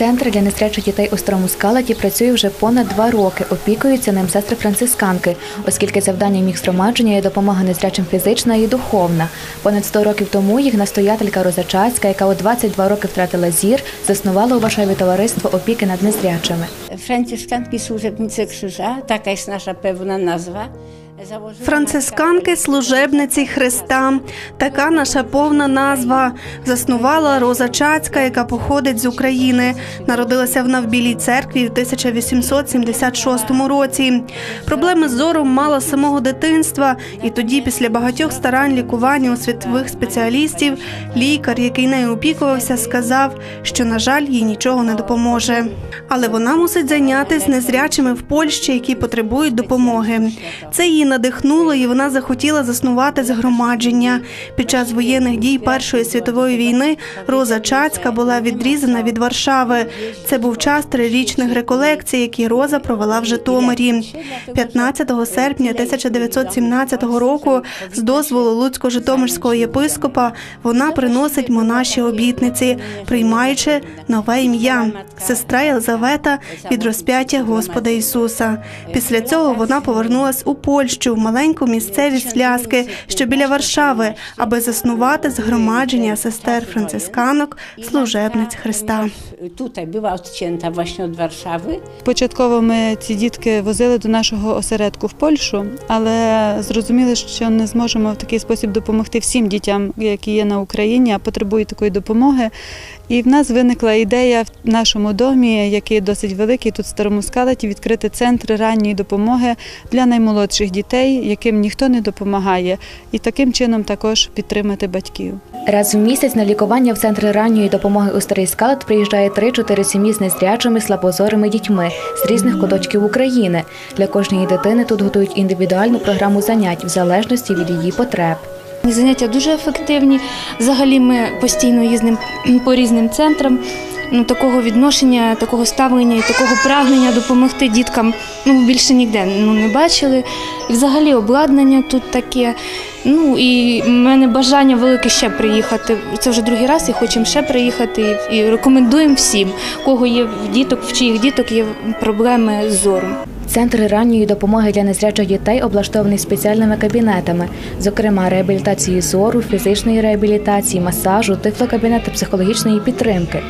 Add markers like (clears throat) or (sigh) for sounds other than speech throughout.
Центр для незрячих дітей у Старому Скалаті працює вже понад два роки. Опікуються ним сестри францисканки, оскільки завданням їх згромадження є допомога незрячим фізична і духовна. Понад 100 років тому їх настоятелька Розачацька, яка у 22 роки втратила зір, заснувала у Варшаві товариство опіки над незрячими. Franciszkanki Służebnicy Krzyża, taka jest nasza pełna nazwa. Францисканки служебниці Христа. Така наша повна назва. Заснувала Роза Чацька, яка походить з України. Народилася в Білій церкві в 1876 році. Проблеми з зором мала з самого дитинства, і тоді, після багатьох старань лікування у світових спеціалістів, лікар, який нею опікувався, сказав, що, на жаль, їй нічого не допоможе. Але вона мусить зайнятися незрячими в Польщі, які потребують допомоги. Це її надихнуло, і вона захотіла заснувати згромадження. Під час воєнних дій Першої світової війни Роза Чацька була відрізана від Варшави. Це був час трирічних реколекцій, які Роза провела в Житомирі. 15 серпня 1917 року з дозволу Луцько-Житомирського єпископа вона приносить монаші обітниці, приймаючи нове ім'я сестра Єлизавета від розп'яття Господа Ісуса. Після цього вона повернулась у Польщу в маленьку місцевість Ляски, що біля Варшави, аби заснувати згромадження сестер францисканок, служебниць Христа. Tutaj była odcięta właśnie od Warszawy. Початково ми ці дітки возили до нашого осередку в Польщу, але зрозуміли, що не зможемо в такий спосіб допомогти всім дітям, які є на Україні, а потребують такої допомоги. І в нас виникла ідея в нашому домі, який досить великий, тут в старому скалаті, відкрити центр ранньої допомоги для наймолодших дітей, яким ніхто не допомагає, і таким чином також підтримати батьків. Раз в місяць на лікування в центри ранньої допомоги у Старий Скалат приїжджає 3-4 сім'ї з незрячими слабозорими дітьми з різних куточків України. Для кожної дитини тут готують індивідуальну програму занять в залежності від її потреб. Заняття дуже ефективні. Взагалі ми постійно їздимо (clears throat) по різним центрам. Ну, такого відношення, такого ставлення і такого прагнення допомогти діткам ну, більше ніде ну, не бачили. І взагалі обладнання тут таке. Ну і в мене бажання велике ще приїхати. Це вже другий раз і хочемо ще приїхати. І рекомендуємо всім, кого є в діток, в чиїх діток є проблеми з зором. Центр ранньої допомоги для незрячих дітей облаштований спеціальними кабінетами, зокрема реабілітації зору, фізичної реабілітації, масажу, тифлокабінет психологічної підтримки.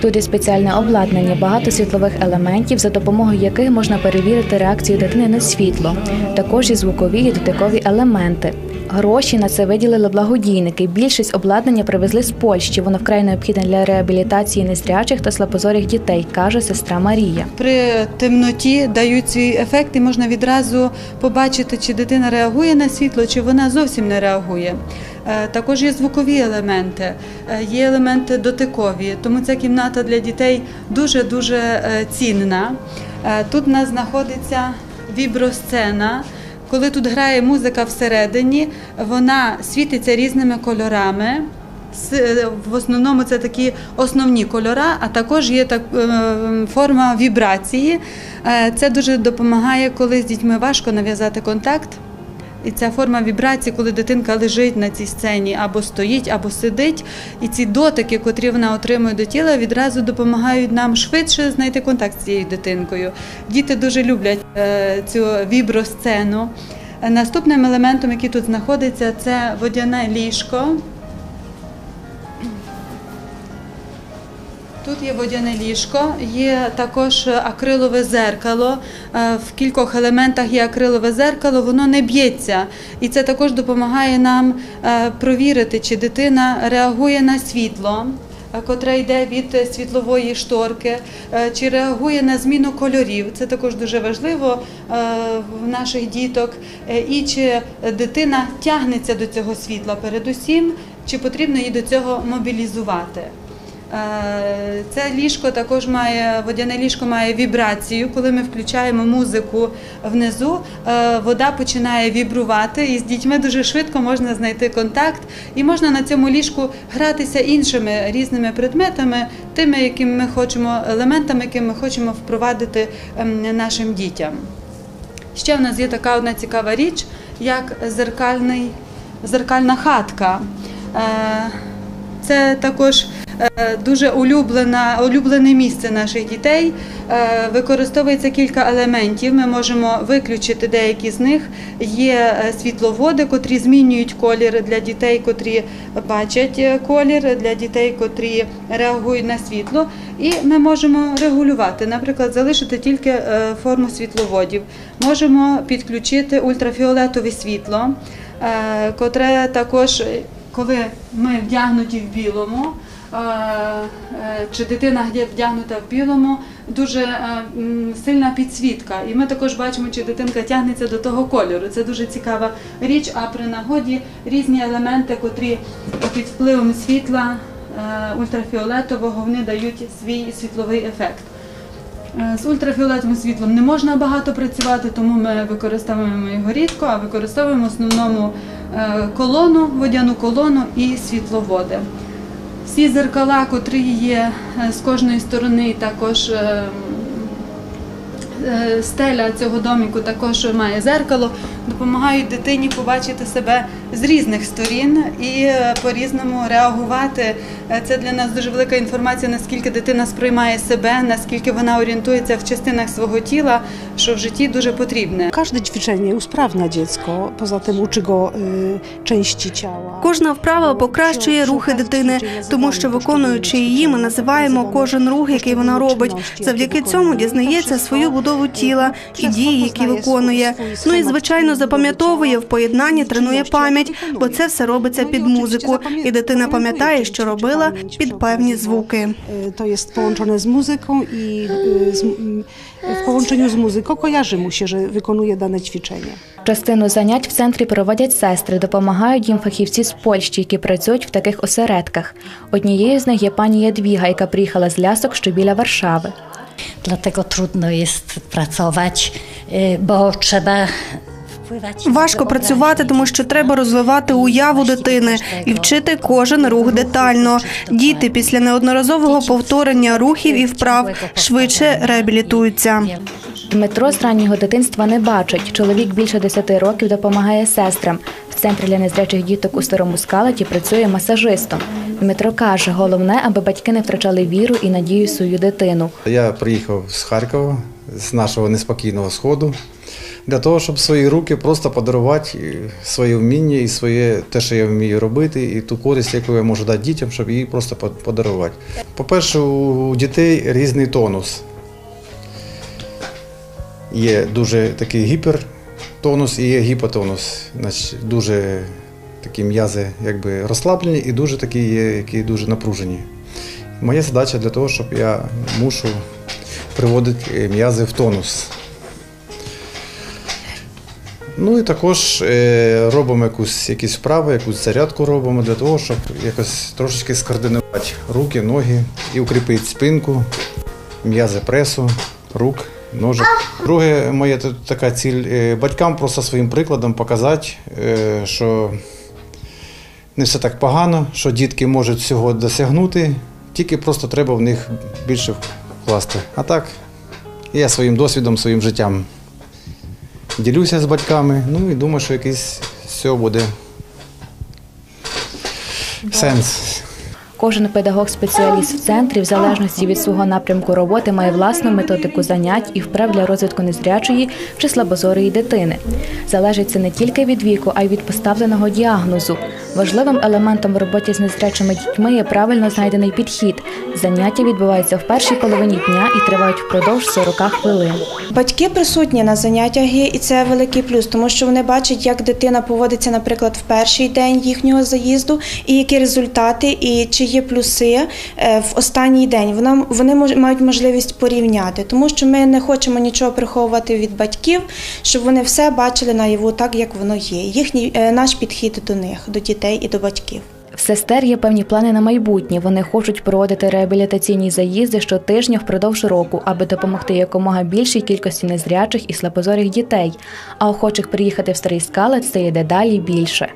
Тут є спеціальне обладнання, багато світлових елементів, за допомогою яких можна перевірити реакцію дитини на світло. Також є звукові і дотикові елементи. Гроші на це виділили благодійники. Більшість обладнання привезли з Польщі. Воно вкрай необхідне для реабілітації незрячих та слабозорих дітей, каже сестра Марія. При темноті дають свій ефект, і можна відразу побачити, чи дитина реагує на світло, чи вона зовсім не реагує. Е, Також є звукові елементи, е, є елементи дотикові, тому ця кімната для дітей дуже дуже цінна. Е, Тут у нас знаходиться вібросцена. Коли тут грає музика всередині, вона світиться різними кольорами. Е, В основному це такі основні кольора, а також є так, е, форма вібрації. Е, Це дуже допомагає, коли з дітьми важко нав'язати контакт. І ця форма вібрації, коли дитинка лежить на цій сцені, або стоїть, або сидить, і ці дотики, котрі вона отримує до тіла, відразу допомагають нам швидше знайти контакт з цією дитинкою. Діти дуже люблять е, цю вібросцену. Наступним елементом, який тут знаходиться, це водяне ліжко. Тут є водяне ліжко, є також акрилове зеркало. Е, В кількох елементах є акрилове зеркало, воно не б'ється. І це також допомагає нам е, провірити, чи дитина реагує на світло, е, котре йде від світлової шторки, чи реагує на зміну кольорів. Це також дуже важливо в наших діток. І чи дитина тягнеться до цього світла передусім, чи потрібно її до цього мобілізувати. Е, Це ліжко також має водяне ліжко має вібрацію. Коли ми включаємо музику внизу, е, вода починає вібрувати, і з дітьми дуже швидко можна знайти контакт, і можна на цьому ліжку гратися іншими різними предметами, тими, якими ми хочемо, елементами, які ми хочемо впровадити ем, нашим дітям. Ще в нас є така одна цікава річ, як зеркальний, зеркальна хатка. Е, Це також дуже улюблена, улюблене місце наших дітей. Е, Використовується кілька елементів. Ми можемо виключити деякі з них. Є е, світловоди, котрі змінюють колір для дітей, котрі бачать е, колір, для дітей, котрі реагують на світло. І ми можемо регулювати, наприклад, залишити тільки е, форму світловодів. Можемо підключити ультрафіолетове світло, е, котре також, е, коли ми вдягнуті в білому, е, е, чи дитина вдягнута в білому, дуже е, сильна підсвітка. І ми також бачимо, чи дитинка тягнеться до того кольору. Це дуже цікава річ. А при нагоді різні елементи, котрі під впливом світла е, ультрафіолетового вони дають свій світловий ефект. Е, З ультрафіолетовим світлом не можна багато працювати, тому ми використовуємо його рідко, а використовуємо в основному е, колону, водяну колону і світловоди. Всі зеркала, котрі є е, з кожної сторони, також е, е, стеля цього доміку також має зеркало, допомагають дитині побачити себе з різних сторін і е, по-різному реагувати. Е, Це для нас дуже велика інформація, наскільки дитина сприймає себе, наскільки вона орієнтується в частинах свого тіла, що в житті дуже потрібне. Każde ćwiczenie usprawnia dziecko, poza tym uczy go części ciała. Кожна вправа покращує рухи дитини, тому що виконуючи її, ми називаємо кожен рух, який вона робить. Завдяки цьому дізнається свою будову тіла і дії, які виконує. Ну і звичайно запам'ятовує в поєднанні, тренує пам'ять, бо це все робиться під музику, і дитина пам'ятає, що робила під певні звуки. Y, To jest połączone z muzyką i y, z, m, w połączeniu z muzyką kojarzy mu się, że wykonuje dane ćwiczenie. Частину занять в центрі проводять сестри, допомагають їм фахівці з Польщі, які працюють в таких осередках. Однією з них є пані Ядвіга, яка приїхала з лясок, що біля Варшави. Dlatego trudno jest pracować, bo trzeba wpływać. na Важко працювати, тому що треба розвивати уяву дитини і вчити кожен рух детально. Діти після неодноразового повторення рухів і вправ швидше реабілітуються. Дмитро з раннього дитинства не бачить. Чоловік більше 10 років допомагає сестрам. В центрі для незрячих діток у старому скалаті працює масажистом. Дмитро каже, головне, аби батьки не втрачали віру і надію свою дитину. Я приїхав з Харкова, з нашого неспокійного сходу, для того, щоб свої руки просто подарувати е, своє вміння і своє те, що я вмію робити, і ту користь, яку я можу дати дітям, щоб її просто подарувати. По-перше, у дітей різний тонус. Є дуже такий гіпертонус і є гіпотонус. Значить, дуже такі м'язи якби розслаблені і дуже такі є, які дуже напружені. Моя задача для того, щоб я мушу приводити е, м'язи в тонус. Ну і також е, робимо якусь, якісь вправи, якусь зарядку робимо для того, щоб якось трошечки скоординувати руки, ноги і укріпити спинку, м'язи пресу, рук, ножок. Друге, моя така ціль е, батькам просто своїм прикладом показати, е, що не все так погано, що дітки можуть всього досягнути, тільки просто треба в них більше вкласти. А так, я своїм досвідом, своїм життям ділюся з батьками, ну і думаю, що якийсь з цього буде сенс. Кожен педагог-спеціаліст в центрі, в залежності від свого напрямку роботи, має власну методику занять і вправ для розвитку незрячої чи слабозорої дитини. Залежить це не тільки від віку, а й від поставленого діагнозу. Важливим елементом в роботі з незрячими дітьми є правильно знайдений підхід. Заняття відбуваються в першій половині дня і тривають впродовж 40 хвилин. Батьки присутні на заняттях і це великий плюс, тому що вони бачать, як дитина поводиться, наприклад, в перший день їхнього заїзду, і які результати, і чи є плюси е, в останній день. Вона вони мають можливість порівняти, тому що ми не хочемо нічого приховувати від батьків, щоб вони все бачили наяву так, як воно є. Їхній е, наш підхід до них, до дітей і до батьків. В сестер є певні плани на майбутнє. Вони хочуть проводити реабілітаційні заїзди щотижня впродовж року, аби допомогти якомога більшій кількості незрячих і слабозорих дітей. А охочих приїхати в старий скалець стає дедалі більше.